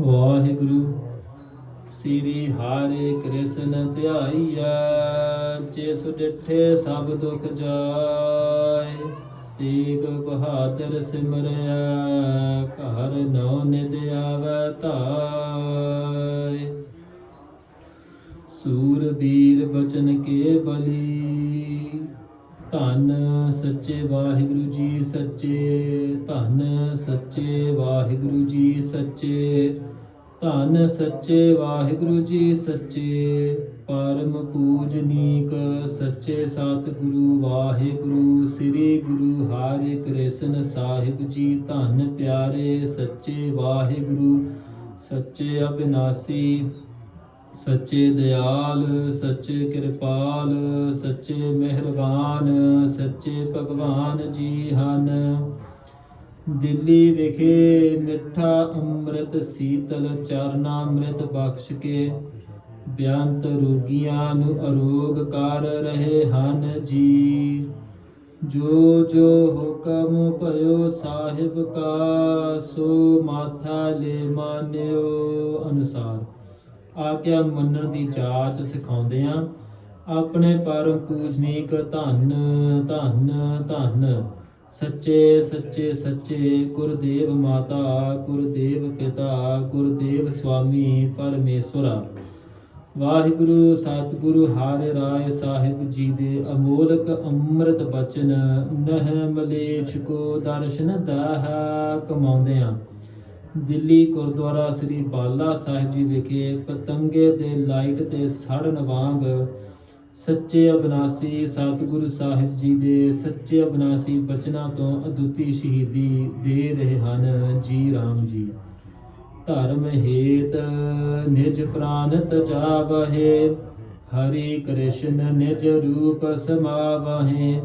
ਵਾਹਿਗੁਰੂ। ਸ੍ਰੀ ਹਰਿ ਕ੍ਰਿਸ਼ਨ ਧਿਆਈਆ ਜਿਸ ਡਿਠੇ ਸਭ ਦੁਖ ਜਾਏ, ਤੀਗ ਬਹਾਦਰ ਸਿਮਰਿਆ ਘਰ ਨਉ ਨਿਦ ਆਵੈ ਧਾਇ ਸੂਰ ਬੀਰ ਬਚਨ ਕੇ ਬਲੀ ਧੰਨ ਸੱਚੇ ਵਾਹਿਗੁਰੂ ਜੀ ਸੱਚੇ, ਧੰਨ ਸੱਚੇ ਵਾਹਿਗੁਰੂ ਜੀ ਸੱਚੇ, ਧੰਨ ਸੱਚੇ ਵਾਹਿਗੁਰੂ ਜੀ ਸੱਚੇ, ਪਰਮ ਪੂਜਨੀਕ ਸੱਚੇ ਸਤਿਗੁਰੂ ਵਾਹਿਗੁਰੂ, ਸ੍ਰੀ ਗੁਰੂ ਹਰਿ ਕ੍ਰਿਸ਼ਨ ਸਾਹਿਬ ਜੀ, ਧੰਨ ਪਿਆਰੇ ਸੱਚੇ ਵਾਹਿਗੁਰੂ, ਸੱਚੇ ਅਬਿਨਾਸੀ। ਸੱਚੇ ਦਿਆਲ, ਸੱਚੇ ਕਿਰਪਾਲ, ਸੱਚੇ ਮਿਹਰਬਾਨ, ਸੱਚੇ ਭਗਵਾਨ ਜੀ ਹਨ। ਦਿੱਲੀ ਵਿਖੇ ਮਿੱਠਾ ਅੰਮ੍ਰਿਤ ਸੀਤਲ, ਚਰਨਾ ਅੰਮ੍ਰਿਤ ਬਖਸ਼ ਕੇ ਬਿਆੰਤ ਰੋਗੀਆਂ ਨੂੰ ਅਰੋਗ ਕਰ ਰਹੇ ਹਨ ਜੀ। ਜੋ ਜੋ ਹੁਕਮ ਭਇਓ ਸਾਹਿਬ ਕਾ, ਸੋ ਮਾਥਾ ਲੈ ਮਾਨਿਓ ਅਨੁਸਾਰ। ਆਗਿਆ ਮੰਨਣ ਦੀ ਜਾਚ ਸਿਖਾਉਂਦੇ ਆ ਆਪਣੇ ਪਰਮ ਪੂਜਨੀਕ ਧੰਨ ਧੰਨ ਧੰਨ। ਸੱਚੇ ਸੱਚੇ ਸੱਚੇ ਗੁਰਦੇਵ ਮਾਤਾ, ਗੁਰਦੇਵ ਪਿਤਾ, ਗੁਰਦੇਵ ਸੁਆਮੀ ਪਰਮੇਸ਼ਵਰਾ। ਵਾਹਿਗੁਰੂ, ਸਤਿਗੁਰੂ, ਹਰਿ ਰਾਏ ਸਾਹਿਬ ਜੀ ਦੇ ਅਮੋਲਕ ਅੰਮ੍ਰਿਤ ਬਚਨ, ਨਹ ਮਲੇਛ ਕੋ ਦਰਸ਼ਨ ਦਾਹ ਕਮਾਉਂਦੇ ਆ ਦਿੱਲੀ ਗੁਰਦੁਆਰਾ ਸ੍ਰੀ ਬਾਲਾ ਸਾਹਿਬ ਜੀ ਵਿਖੇ ਪਤੰਗੇ ਦੇ ਲਾਈਟ ਤੇ ਸੜਨ ਵਾਂਗ ਸੱਚੇ ਅਬਨਾਸੀ ਸਤਿਗੁਰੂ ਸਾਹਿਬ ਜੀ ਦੇ ਸੱਚੇ ਅਬਨਾਸੀ ਬਚਨਾਂ ਤੋਂ ਅਦੁੱਤੀ ਸ਼ਹੀਦੀ ਦੇ ਰਹੇ ਹਨ ਜੀ ਰਾਮ ਜੀ। ਧਰਮ ਹੇਤ ਨਿਜ ਪ੍ਰਾਨ ਤਜਾਵਹਿ, ਹਰੀ ਕ੍ਰਿਸ਼ਨ ਨਿਜ ਰੂਪ ਸਮਾਵਹਿ।